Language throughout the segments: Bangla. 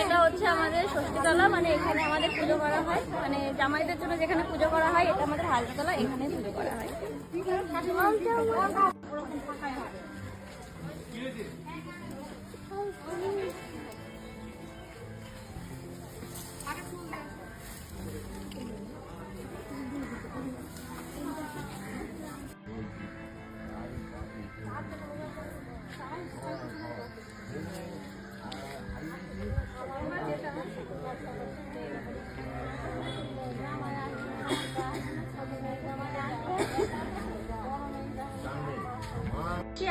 এটা হচ্ছে আমাদের ষষ্ঠীতলা মানে এখানে আমাদের পুজো করা হয়। মানে জামাইদের জন্য যেখানে পুজো করা হয়, এটা আমাদের হালকাতলা এখানে পুজো করা হয়।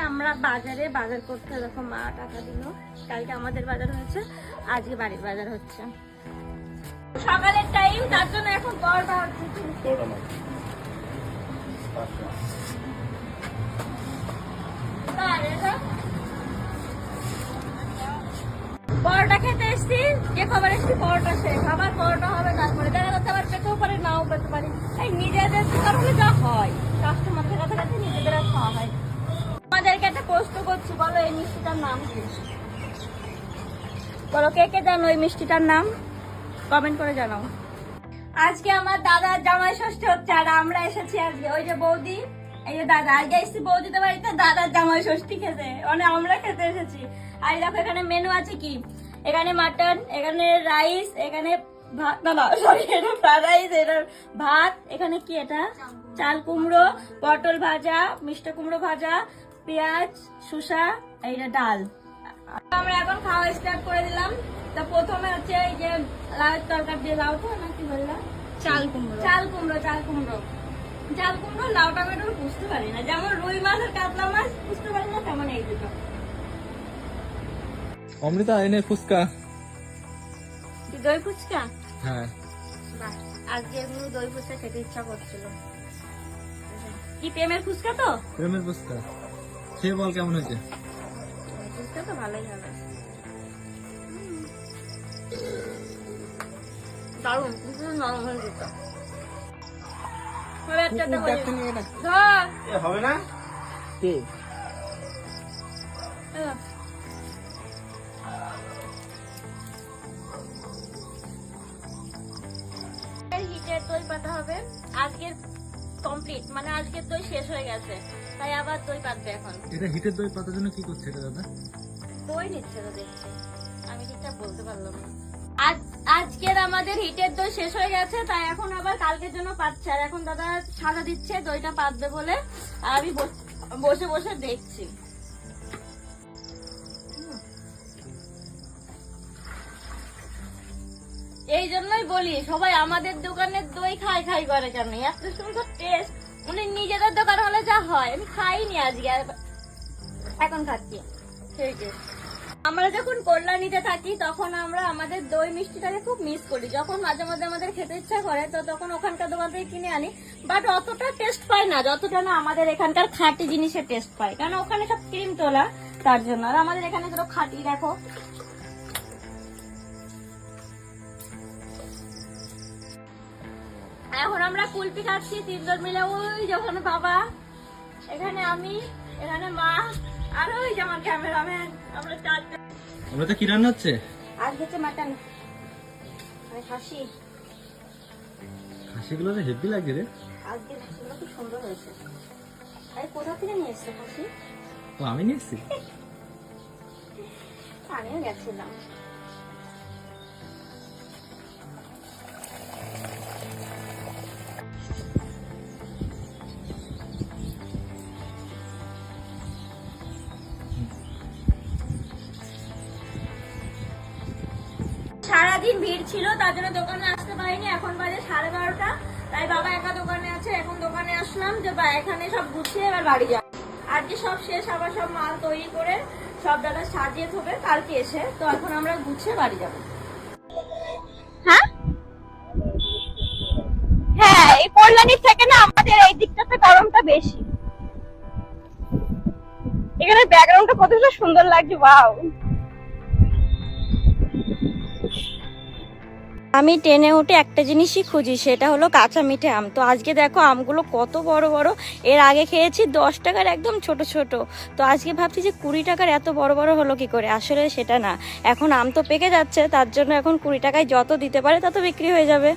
আমরা বাজারে বাজার করতে এরকম মা টাকা দিল। কালকে আমাদের বাজার হয়েছে, আজকে বাড়ির বাজার হচ্ছে। সকালের টাইম তার জন্য এখন হচ্ছে পরোটা খেতে এসছি, যে খবর এসছি পরোটা শেষ খাবার, পরোটা হবে, তারপরে দেখা যাচ্ছে আবার পেতেও পারে, নাও পেতে পারি। এই নিজেদের হলে যা হয় কাস্টমারদের কাছে কাছে নিজেদের খাওয়া হয় আমাদেরকে একটা প্রশ্ন করছি, বলো এই মিষ্টিটার নাম কি? বলো, কে কে জানো এই মিষ্টিটার নাম? কমেন্ট করে জানাও। আজকে আমার দাদার জামাই ষষ্ঠী হচ্ছে, আর আমরা এসেছি আজকে, ওই যে বৌদি এই যে দাদা আজকে এসেছি বৌদিদের বাড়িতে দাদার জামাই ষষ্ঠী খেতে। মানে আমরা খেতে এসেছি। আর দেখো এখানে মেনু আছে কি? এখানে মাটন এখানে রাইস এখানে ভাত না না সরি এটা ফ্রাইড রাইস এটা ভাত এখানে কি এটা? চাল কুমড়ো পটল ভাজা মিষ্টি কুমড়ো ভাজা পেঁয়াজ শুষা এইটা ডাল। আমরা এখন খাওয়া স্টার্ট করে দিলাম। তা প্রথমে হচ্ছে এই যে লাউ তরকারি দিয়ে লাউ তো না কি বললাম? চাল কুমড়ো। চাল কুমড়ো চাল কুমড়ো। চাল কুমড়ো লাউ টমেটো বুঝতে পারি না। যেমন রুই মাছ আর কাতলা মাছ বুঝতে পারি না তেমন এই দুটো। অমৃতা এনে ফুচকা। দই ফুচকা? হ্যাঁ। আজকে দই ফুচকা খেতে ইচ্ছা করছিল। কি প্রেমের ফুচকা তো? প্রেমের ফুচকা। খেয়ে বল কেমন হয়েছে? ফুচকা তো ভালোই হবে। দারুণ কিন্তু নরম হয়ে যেত হবে না। কে? হিটের দই পাতা হবে। আজকের কমপ্লিট মানে আজকের দই শেষ হয়ে গেছে। তাই আবার দই পাতবে এখন। এটা হিটের দই পাতার জন্য কি করছে এটা দাদা? দই নিচ্ছে তো দেখছি আমি ঠিকঠাক বলতে পারলাম না। আজ আজকের আমাদের হিটের দই শেষ হয়ে গেছে, তাই এখন আবার কালকের জন্য পাচ্ছে। আর এখন দাদা সাজা দিচ্ছে, দইটা পাতবে বলে আর আমি বসে বসে দেখছি। এই জন্যই বলি, সবাই আমাদের দোকানের দই খাই খাই করে কেন? এত সুন্দর টেস্ট মানে নিজেদের দোকান হলে যা হয়, আমি খাইনি আজকে এখন খাচ্ছি। ঠিক আছে। আমরা যখন কল্যাণীতে থাকি, তখন আমরা আমাদের দই মিষ্টিটাকে খুব মিস করি। যখন মাঝে মাঝে আমাদের খেতে ইচ্ছা করে, তো তখন ওখানকার দোকান থেকে কিনে আনি। বাট অতটা টেস্ট পাই না, যতটা না আমাদের এখানকার খাঁটি জিনিসের টেস্ট পাই। কারণ ওখানে সব ক্রিম তোলা, তার জন্য। আর আমাদের এখানে ধরো খাঁটি, দেখো। এখন আমরা কুলপি খাচ্ছি, তিনজন মিলে। ওই যখন বাবা এখানে আমি এখানে মা আর ওই যে আমার ক্যামেরাম্যান। আমরা চারজন। অমৃতা কি রান্না হচ্ছে? আজ হচ্ছে মাটন। মানে খাসি। খাসিগুলো তো হেভি লাগছে রে। আজকে খাসিগুলো খুব সুন্দর হয়েছে। আরে কোথা থেকে নিয়ে এসছে খাসি? ও আমি নিয়ে এসছি। আমিও গেছিলাম। সারাদিন ভিড় ছিল, তার জন্য দোকানে আসতে পারিনি। এখন বাজে সাড়ে বারোটা। তাই বাবা একা দোকানে আছে, এখন দোকানে আসলাম যে, বা, এখানে সব গুছিয়ে এবার বাড়ি যাব। আজকে সব শেষ, আবার সব মাল তৈরি করে সব দাদা সাজিয়ে থবে, কালকে এসে। তো এখন আমরা গুছিয়ে বাড়ি যাব। হ্যাঁ? হ্যাঁ এই থেকে না আমাদের এই দিকটাতে গরমটা বেশি। এখানে ব্যাকগ্রাউন্ডটা কতটা সুন্দর লাগছে ওয়াও আমি টেনে উঠে একটা জিনিসই খুঁজি, সেটা হলো কাঁচা মিঠে আম। তো আজকে দেখো আমগুলো কত বড় বড়। এর আগে খেয়েছি দশ টাকার একদম ছোট ছোট। তো আজকে ভাবছি যে কুড়ি টাকার এত বড় বড় হলো কি করে? আসলে সেটা না। এখন আম তো পেকে যাচ্ছে, তার জন্য এখন কুড়ি টাকায় যত দিতে পারে তত বিক্রি হয়ে যাবে।